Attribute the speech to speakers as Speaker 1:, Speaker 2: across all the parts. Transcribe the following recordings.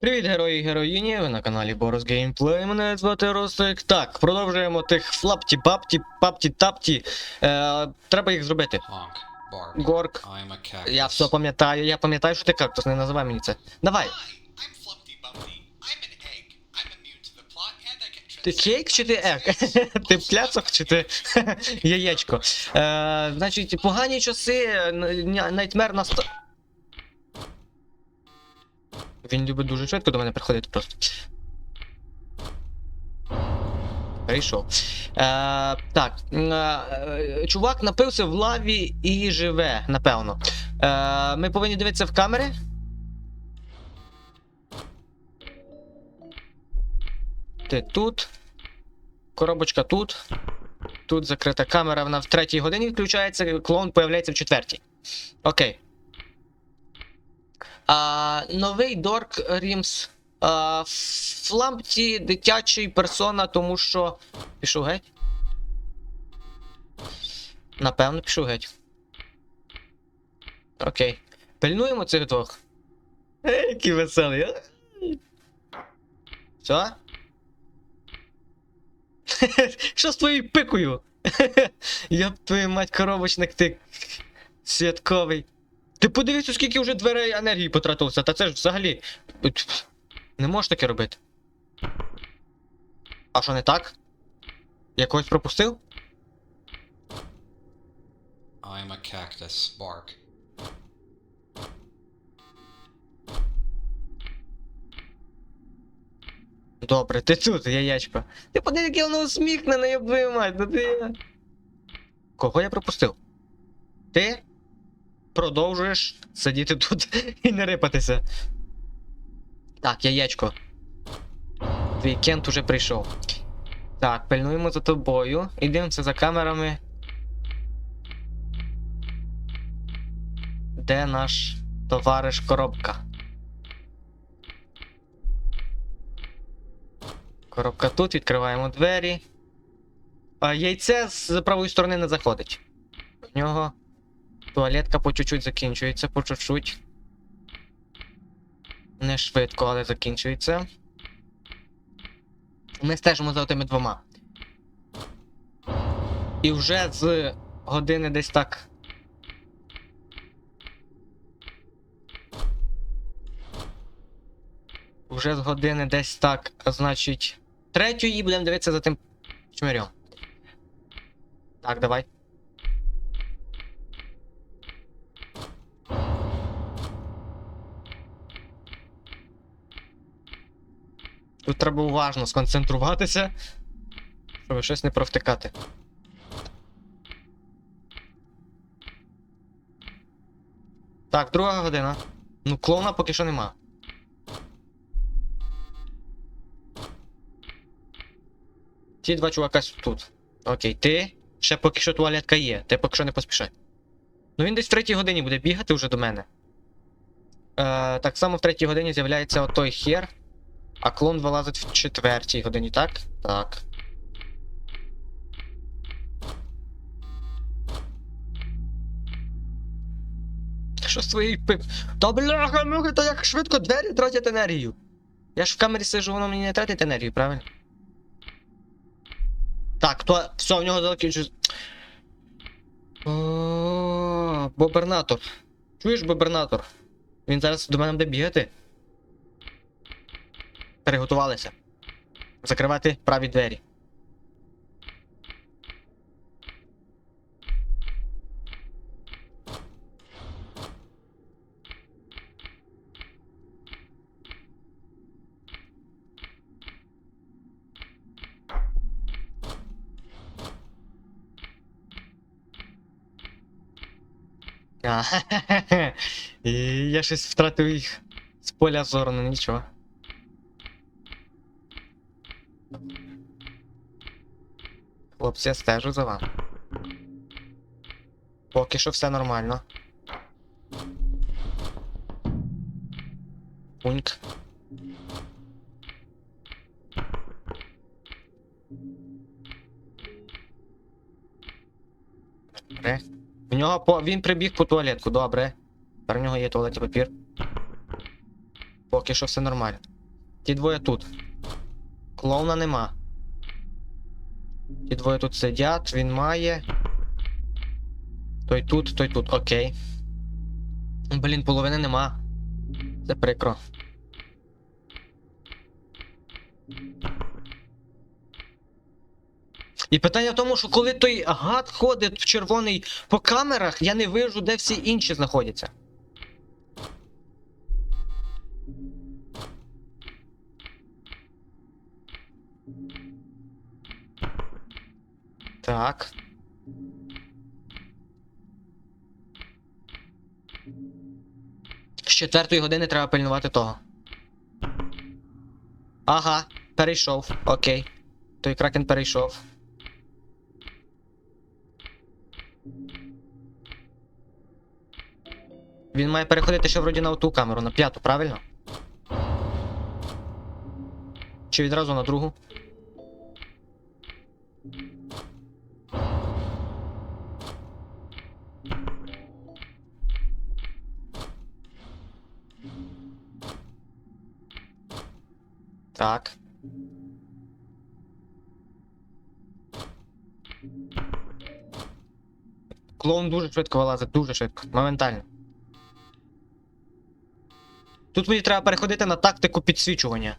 Speaker 1: Привіт, герої і героїні! Ви на каналі Борос Геймплей. Мене звати Ростик. Так, продовжуємо тих флапті, папті, папті, тапті. Е, треба їх зробити. Горк. Я все пам'ятаю, я пам'ятаю, що ти кактус, не називай мені це. Давай. Ти кейк чи ти ек? ти пляцок чи ти яєчко? Е, значить, погані часи, найтмер наста... Він любить дуже швидко до мене приходити просто. Прийшов. Е, так. е, чувак напився в лаві і живе, напевно. Е, ми повинні дивитися в камери. Ти тут. Коробочка тут. Тут закрита камера, вона в третій годині включається, клоун появляється в четвертій. Окей. А, новий Дорк Рімс. А, в лампті дитячий персона, тому що. Пішов геть? Напевно, пішов геть. Окей. Пильнуємо цих двох. Ей, який веселий. Все? Що з твоєю пикою? Я б твою мать коробочник, ти святковий. Ти подивися, скільки вже дверей енергії потратилося, та це ж взагалі. Не можеш таке робити. А що не так? Я когось пропустив?
Speaker 2: I'm a cactus. Bark.
Speaker 1: Добре, ти тут, яєчко. Ти подивись, яке воно усміхнене, я твою мать, ну ти. Кого я пропустив? Ти продовжуєш сидіти тут і не рипатися. Так, яєчко. Вікенд уже прийшов. Так, пильнуємо за тобою і дивимося за камерами. Де наш товариш коробка? Коробка тут, відкриваємо двері. А яйце з правої сторони не заходить. В нього туалетка по чуть-чуть закінчується, по чуть-чуть. Не швидко, але закінчується. Ми стежимо за тими двома. І вже з години десь так. Вже з години десь так, значить. Третьої будемо дивитися за тим чмирем. Так, давай. Тут треба уважно сконцентруватися, щоб щось не провтикати. Так, друга година. Ну, клоуна поки що нема. Ті два чувака тут. Окей, ти ще поки що туалетка є, ти поки що не поспішай. Ну він десь в третій годині буде бігати вже до мене. Е, так само в третій годині з'являється отой хер, а клон вилазить в четвертій годині, так? Так. Що твоєю пип. Та бляха, муха, та як швидко двері тратять енергію. Я ж в камері сижу, воно мені не тратить енергію, правильно? Так, то все, в нього закінчується. Бобернатор. Чуєш, бобернатор? Він зараз до мене буде бігати. Переготувалися. Закривати праві двері. Я щось втратив їх з поля зору, ну нічого. Хлопці, я стежу за вами. Поки що все нормально. Пуньк. Добре. В нього по... він прибіг по туалетку, добре. Тепер в нього є туалетний папір. Поки що все нормально. Ті двоє тут. Клоуна нема. Ті двоє тут сидять, він має. Той тут, той тут, окей. Блін, половини нема. Це прикро. І питання в тому, що коли той гад ходить в червоний по камерах, я не вижу, де всі інші знаходяться. Так. З четвертої години треба пильнувати того. Ага, перейшов. Окей. Той кракен перейшов. Він має переходити ще вроді на ту камеру, на п'яту, правильно? Чи відразу на другу? Так. Клоун дуже швидко вилазить, дуже швидко, моментально. Тут мені треба переходити на тактику підсвічування.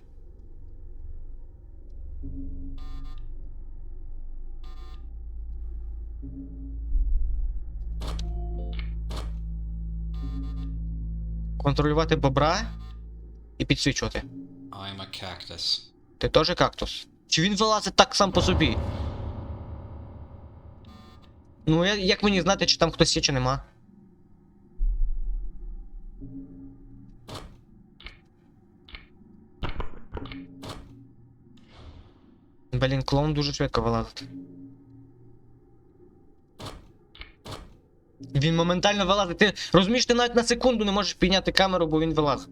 Speaker 1: Контролювати бобра і підсвічувати.
Speaker 2: I'm a cactus.
Speaker 1: Ти теж кактус? Чи він вилазить так сам по собі? Ну, я, як мені знати, чи там хтось є, чи нема? Блін, клоун дуже швидко вилазить. Він моментально вилазить. Ти розумієш, ти навіть на секунду не можеш підняти камеру, бо він вилазить.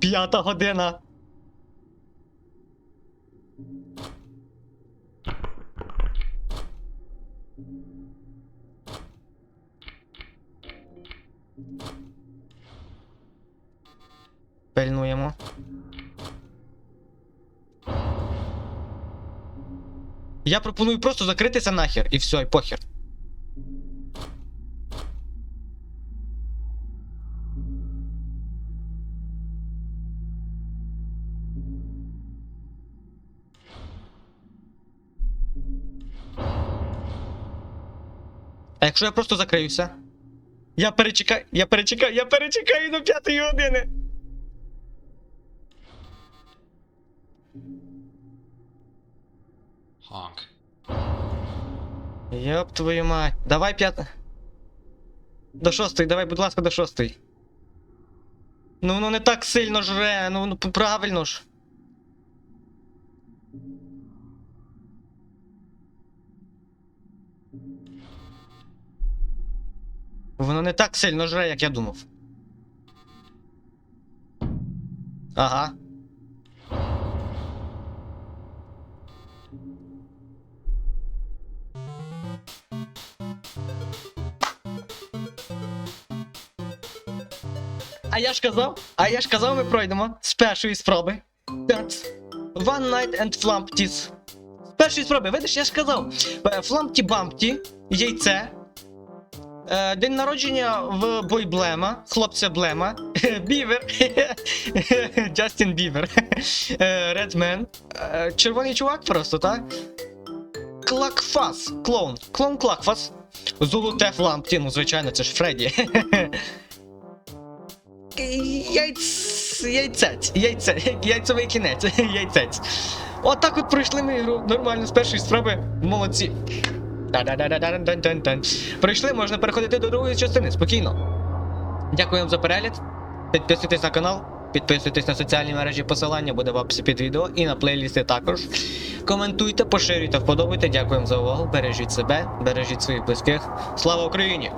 Speaker 1: П'ята година. Я пропоную просто закритися нахер і все, і похер. А якщо я просто закриюся? Я перечекаю, я перечекаю, я перечекаю до п'ятої години.
Speaker 2: Honk.
Speaker 1: Йоп твою мать. Давай п'ята. До шостої, давай, будь ласка, до шостої. Ну воно не так сильно жре, ну, ну правильно ж. Воно не так сильно жре, як я думав. Ага. А я ж казав, а я ж казав, ми пройдемо з першої спроби. One Night and Flumpties. З першої спроби, видиш, я ж казав. Флампті Бампті, яйце. Е, День народження в Бойблема, хлопця Блема, Бівер, Джастін Бівер, Редмен, червоний чувак просто, так? Клакфас, клоун, клоун Клакфас, Золоте Флампті, ну звичайно, це ж Фредді. Яйць... Яйцець, яйце, яйцевий кінець, яйцець. Отак от пройшли ми ігру нормально з першої спроби. Молодці. Та-да-да-да-дан-дан-дан. Можна переходити до другої частини, спокійно. Дякую вам за перегляд. Підписуйтесь на канал, підписуйтесь на соціальні мережі, посилання буде в описі під відео і на плейлісти також. коментуйте, поширюйте, вподобайте. Дякуємо за увагу. Бережіть себе, бережіть своїх близьких. Слава Україні!